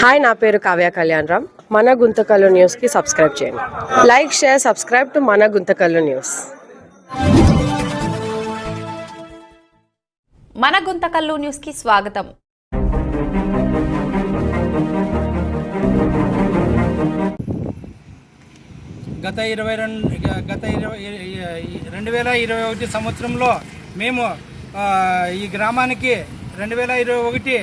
Hi నా పేరు కావ్య కళ్యాణ్ రామ్. మన గుంతకల్లు న్యూస్కి సబ్స్క్రైబ్ చేయండి. లైక్ షేర్ సబ్స్క్రైబ్ టు మన గుంతకల్లు న్యూస్. మన గుంతకల్లు న్యూస్కి స్వాగతం. గత ఇరవై రెండు గత ఇరవై రెండు వేల ఇరవై ఒకటి సంవత్సరంలో మేము ఈ గ్రామానికి రెండు వేల ఇరవై ఒకటి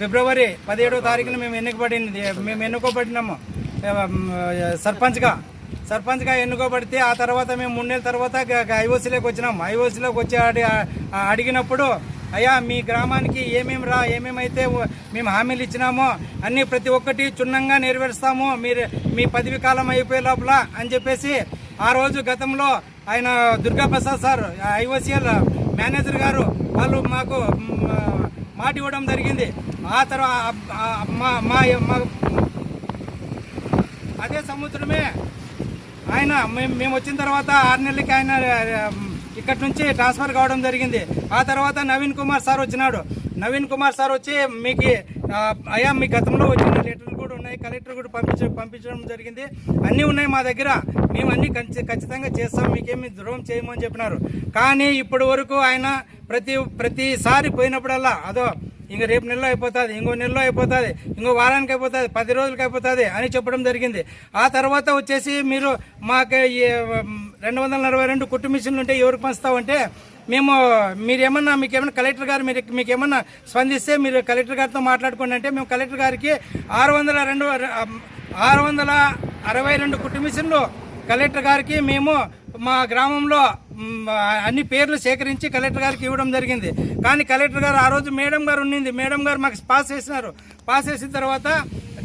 ఫిబ్రవరి పదిహేడవ తారీఖున మేము ఎన్నుకబడింది మేము ఎన్నుకోబడినాము. సర్పంచ్గా సర్పంచ్గా ఎన్నుకోబడితే ఆ తర్వాత మేము మూడు నెలల తర్వాత ఐఓసీలోకి వచ్చినాం. ఐఓసీలోకి వచ్చి అడి అడిగినప్పుడు అయ్యా మీ గ్రామానికి ఏమేమి రా ఏమేమైతే మేము హామీలు ఇచ్చినామో అన్ని ప్రతి ఒక్కటి చున్నంగా నెరవేరుస్తాము. మీరు మీ పదవి కాలం అయిపోయే లోపల అని చెప్పేసి ఆ రోజు గతంలో ఆయన Durga Prasad sir IOCL manager గారు వాళ్ళు మాకు మాట ఇవ్వడం జరిగింది. ఆ తర్వాత మా మా మా- అదే సంవత్సరమే ఆయన మేము మేము వచ్చిన తర్వాత ఆరు నెలలకి ఆయన ఆ, ఇక్కడి నుంచి ట్రాన్స్ఫర్ కావడం జరిగింది. ఆ తర్వాత నవీన్ కుమార్ సార్ వచ్చినాడు. నవీన్ కుమార్ సార్ వచ్చి మీకు అయ్యా మీ గతంలో వచ్చిన లెటర్లు కూడా ఉన్నాయి. కలెక్టర్ కూడా పంపించ పంపించడం జరిగింది. అన్నీ ఉన్నాయి మా దగ్గర. మేము అన్నీ ఖచ్చి- ఖచ్చితంగా చేస్తాం. మీకేమి ద్రోహం చేయమని చెప్పినారు. కానీ ఇప్పటి వరకు ఆయన ప్రతి ప్రతిసారి పోయినప్పుడల్లా అదో ఇంక రేపు నెలలో అయిపోతుంది ఇంకో నెలలో అయిపోతుంది ఇంకో వారానికి అయిపోతుంది పది రోజులకి అయిపోతుంది అని చెప్పడం జరిగింది. ఆ తర్వాత వచ్చేసి మీరు మాకు రెండు వందల నలభై రెండు కుట్టు మిషన్లు ఉంటే ఎవరికి పంచుతామంటే మేము మీరేమన్నా మీకేమన్నా కలెక్టర్ గారు మీరు మీకేమన్నా స్పందిస్తే మీరు కలెక్టర్ గారితో మాట్లాడుకోండి అంటే మేము కలెక్టర్ గారికి ఆరు వందల రెండు ఆరు వందల అరవై రెండు కుట్టు మిషన్లు కలెక్టర్ గారికి మేము మా గ్రామంలో అన్ని పేర్లు సేకరించి కలెక్టర్ గారికి ఇవ్వడం జరిగింది. కానీ కలెక్టర్ గారు ఆ రోజు మేడం గారు ఉండింది మేడం గారు మాకు పాస్ చేసినారు. పాస్ చేసిన తర్వాత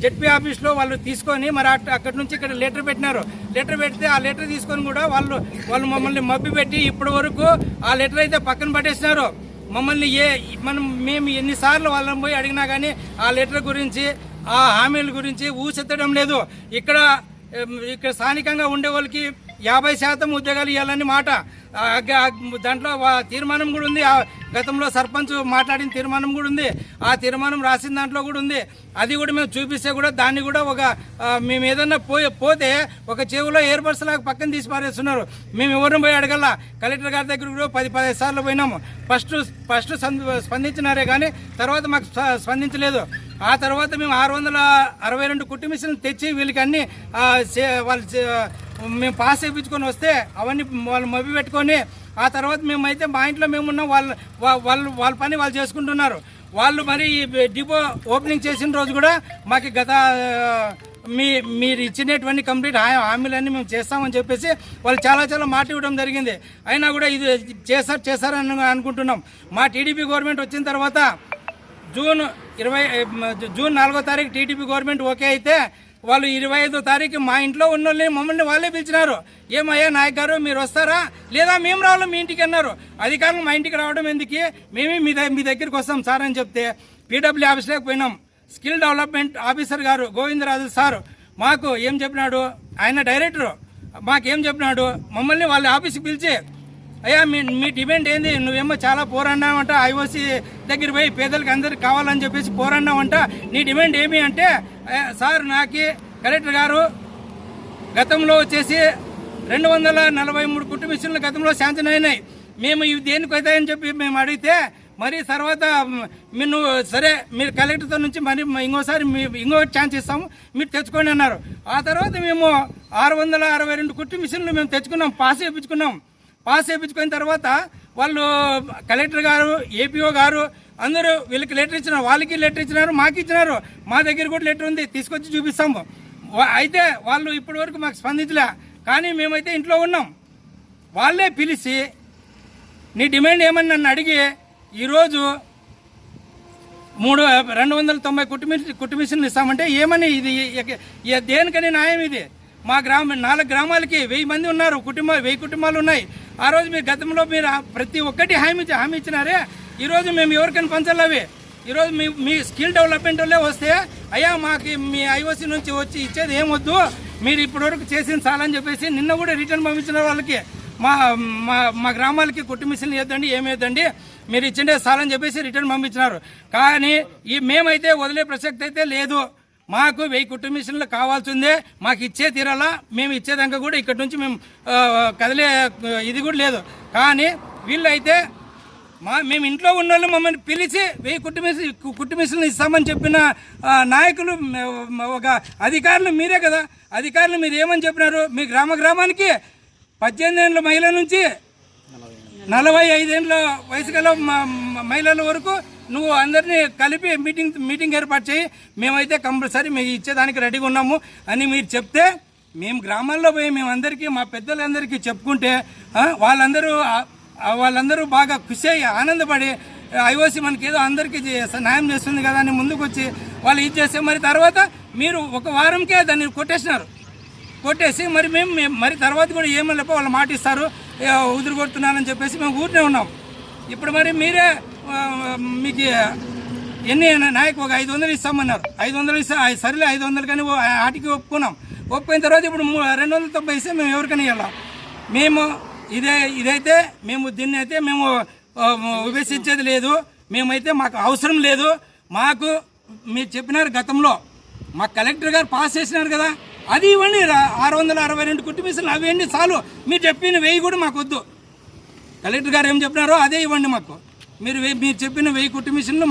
జెడ్పీ ఆఫీస్లో వాళ్ళు తీసుకొని మరి అక్కడి నుంచి ఇక్కడ లెటర్ పెట్టినారు. లెటర్ పెడితే ఆ లెటర్ తీసుకొని కూడా వాళ్ళు వాళ్ళు మమ్మల్ని మబ్బి పెట్టి ఇప్పటి వరకు ఆ లెటర్ అయితే పక్కన పట్టేసినారు మమ్మల్ని ఏ మనం మేము ఎన్నిసార్లు వాళ్ళని పోయి అడిగినా కానీ ఆ లెటర్ గురించి ఆ హామీల గురించి ఊసెత్తడం లేదు. ఇక్కడ ఇక్కడ స్థానికంగా ఉండే వాళ్ళకి యాభై శాతం ఉద్యోగాలు ఇవ్వాలని మాట. దాంట్లో తీర్మానం కూడా ఉంది. ఆ గతంలో సర్పంచ్ మాట్లాడిన తీర్మానం కూడా ఉంది. ఆ తీర్మానం రాసిన దాంట్లో కూడా ఉంది. అది కూడా మేము చూపిస్తే కూడా దాన్ని కూడా ఒక మేము ఏదన్నా పోయి పోతే ఒక చెవులో ఎయిర్బడ్స్ లాగా పక్కన తీసి పారేస్తున్నారు. మేము ఎవరిని పోయి అడగల? కలెక్టర్ గారి దగ్గర కూడా పది పదిహేను సార్లు పోయినాము. ఫస్ట్ ఫస్ట్ స్పందించినారే కానీ తర్వాత మాకు స్పందించలేదు. ఆ తర్వాత మేము ఆరు వందల అరవై రెండు కుట్టు మిషన్లు తెచ్చి వీళ్ళకి అన్ని చే- వాళ్ళు చే- మేము పాస్ చేయించుకొని వస్తే అవన్నీ వాళ్ళు మభి పెట్టుకొని ఆ తర్వాత మేమైతే మా ఇంట్లో మేమున్నాం వాళ్ళు వాళ్ళు వాళ్ళ పని వాళ్ళు చేసుకుంటున్నారు. వాళ్ళు మరి ఈ డిపో ఓపెనింగ్ చేసిన రోజు కూడా మాకు గత మీ మీరు ఇచ్చినటువంటి కంప్లీట్ హామీలన్నీ మేము చేస్తామని చెప్పేసి వాళ్ళు చాలా చాలా మాట ఇవ్వడం జరిగింది. అయినా కూడా ఇది చేస్తారు చేస్తారని అనుకుంటున్నాం. మా టీడీపీ గవర్నమెంట్ వచ్చిన తర్వాత జూన్ ఇరవై జూన్ నాలుగో తారీఖు టీడీపీ గవర్నమెంట్ ఓకే అయితే వాళ్ళు ఇరవై ఐదో తారీఖు మా ఇంట్లో ఉన్న వాళ్ళని మమ్మల్ని వాళ్ళే పిలిచినారు. ఏమయ్యా నాయక్ గారు మీరు వస్తారా? లేదా మేము రావాలి? మీ ఇంటికి అన్నారు. అధికారులు మా ఇంటికి రావడం ఎందుకు? మేమే మీ దగ్గర మీ దగ్గరికి వస్తాం సార్ అని చెప్తే పీడబ్ల్యూ ఆఫీస్లోకి పోయినాం. స్కిల్ డెవలప్మెంట్ ఆఫీసర్ గారు గోవిందరాజు సార్ మాకు ఏం చెప్పినాడు? ఆయన డైరెక్టరు మాకేం చెప్పినాడు? మమ్మల్ని వాళ్ళ ఆఫీస్కి పిలిచి అయ్యా మీ మీ డిమాండ్ ఏంది? నువ్వేమో చాలా పోరాడినావంట. ఐఓసి దగ్గర పోయి పేదలకు అందరికి కావాలని చెప్పేసి పోరాడినావంట. నీ డిమాండ్ ఏమి అంటే సార్ నాకి కలెక్టర్ గారు గతంలో వచ్చేసి రెండు వందల నలభై మూడు కుటుంబ మిషన్లు గతంలో శాంక్షన్ అయినాయి. మేము ఇవి దేనికి చెప్పి మేము అడిగితే మరి తర్వాత మీరు సరే మీరు కలెక్టర్తో నుంచి మరి ఇంకోసారి మీ ఇంకో ఛాన్స్ ఇస్తాము మీరు తెచ్చుకోండి అన్నారు. ఆ తర్వాత మేము ఆరు వందల అరవై రెండు కుట్టు మిషన్లు మేము తెచ్చుకున్నాం పాస్ చేయించుకున్నాం. పాస్ చేయించుకున్న తర్వాత వాళ్ళు కలెక్టర్ గారు ఏపీఓ గారు అందరూ వీళ్ళకి లెటర్ ఇచ్చినారు వాళ్ళకి లెటర్ ఇచ్చినారు మాకు ఇచ్చినారు. మా దగ్గర కూడా లెటర్ ఉంది తీసుకొచ్చి చూపిస్తాము. అయితే వాళ్ళు ఇప్పటి వరకు మాకు స్పందించలే. కానీ మేమైతే ఇంట్లో ఉన్నాం. వాళ్ళే పిలిచి నీ డిమాండ్ ఏమని నన్ను అడిగి ఈరోజు మూడు రెండు వందల తొంభై కుటుంబ కుటుంబిషన్లు ఇస్తామంటే ఏమని ఇది? దేనికని న్యాయం ఇది? మా గ్రామ నాలుగు గ్రామాలకి వెయ్యి మంది ఉన్నారు కుటుంబ వెయ్యి కుటుంబాలు ఉన్నాయి. ఆ రోజు మీరు గతంలో మీరు ప్రతి ఒక్కటి హామీ హామీ ఇచ్చినారే. ఈరోజు మేము ఎవరికైనా పంచాలి అవి ఈరోజు మీ మీ స్కిల్ డెవలప్మెంట్ వాళ్ళే వస్తే అయ్యా మాకు మీ ఐఓసి నుంచి వచ్చి ఇచ్చేది ఏం వద్దు మీరు ఇప్పటివరకు చేసింది చాలని చెప్పేసి నిన్న కూడా రిటర్న్ పంపించిన వాళ్ళకి మా మా మా గ్రామాలకి కుట్టు మిషన్లు వేద్దండి ఏమి మీరు ఇచ్చిండే చాలని చెప్పేసి రిటర్న్ పంపించినారు. కానీ ఈ మేమైతే వదిలే ప్రసక్తి అయితే లేదు. మాకు వెయ్యి కుట్టు మిషన్లు కావాల్సిందే మాకు ఇచ్చే తీరాలా మేము ఇచ్చేదాకా కూడా ఇక్కడ నుంచి మేము కదిలే ఇది కూడా లేదు. కానీ వీళ్ళైతే మా మేము ఇంట్లో ఉన్న వాళ్ళు మమ్మల్ని పిలిచి వెయ్యి కుట్టుమిసి కుటుంబీసులను ఇస్తామని చెప్పిన నాయకులు ఒక అధికారులు మీరే కదా. అధికారులు మీరు ఏమని చెప్పినారు? మీ గ్రామ గ్రామానికి పద్దెనిమిది ఏళ్ళ మహిళ నుంచి నలభై ఐదేళ్ళ వయసు గల మ- మ- మహిళల వరకు నువ్వు అందరినీ కలిపి మీటింగ్ మీటింగ్ ఏర్పాటు చేయి. మేమైతే కంపల్సరీ మీ ఇచ్చేదానికి రెడీగా ఉన్నాము అని మీరు చెప్తే మేము గ్రామాల్లో పోయి మేమందరికీ మా పెద్దలందరికీ చెప్పుకుంటే వాళ్ళందరూ వాళ్ళందరూ బాగా ఖుషి అయ్యి ఆనందపడి ఐఓసి మనకి ఏదో అందరికీ న్యాయం చేస్తుంది కదా అని ముందుకు వచ్చి వాళ్ళు ఇది చేస్తే మరి తర్వాత మీరు ఒక వారంకే దాన్ని కొట్టేసినారు. కొట్టేసి మరి మేము మేము- మరి తర్వాత కూడా ఏమని లేపో వాళ్ళు మాట ఇస్తారు. ఉదురు కొడుతున్నారని చెప్పేసి మేము ఊరినే ఉన్నాం. ఇప్పుడు మరి మీరే మీకు ఎన్ని నాయకు ఒక ఐదు వందలు ఇస్తామన్నారు. ఐదు వందలు ఇస్తా సరేలే ఐదు వందలు కానీ ఆటికి ఒప్పుకున్నాం. ఒప్పుకున్న తర్వాత ఇప్పుడు రెండు వందల తొంభై ఇస్తే మేము ఎవరికైనా వెళ్ళాం మేము ఇదే ఇదైతే మేము దీన్ని అయితే మేము విభజించేది లేదు. మేమైతే మాకు అవసరం లేదు. మాకు మీరు చెప్పినారు గతంలో మా కలెక్టర్ గారు పాస్ చేసినారు కదా. అది ఇవ్వండి ఆరు వందల అరవై రెండు కుటుంబీసులు అవి చాలు. మీరు చెప్పిన వెయ్యి కూడా మాకు వద్దు. కలెక్టర్ గారు ఏం చెప్పినారో అదే ఇవ్వండి మాకు. మీరు వెయ్యి- మీరు చెప్పిన వెయ్యి కుటుంబీసులు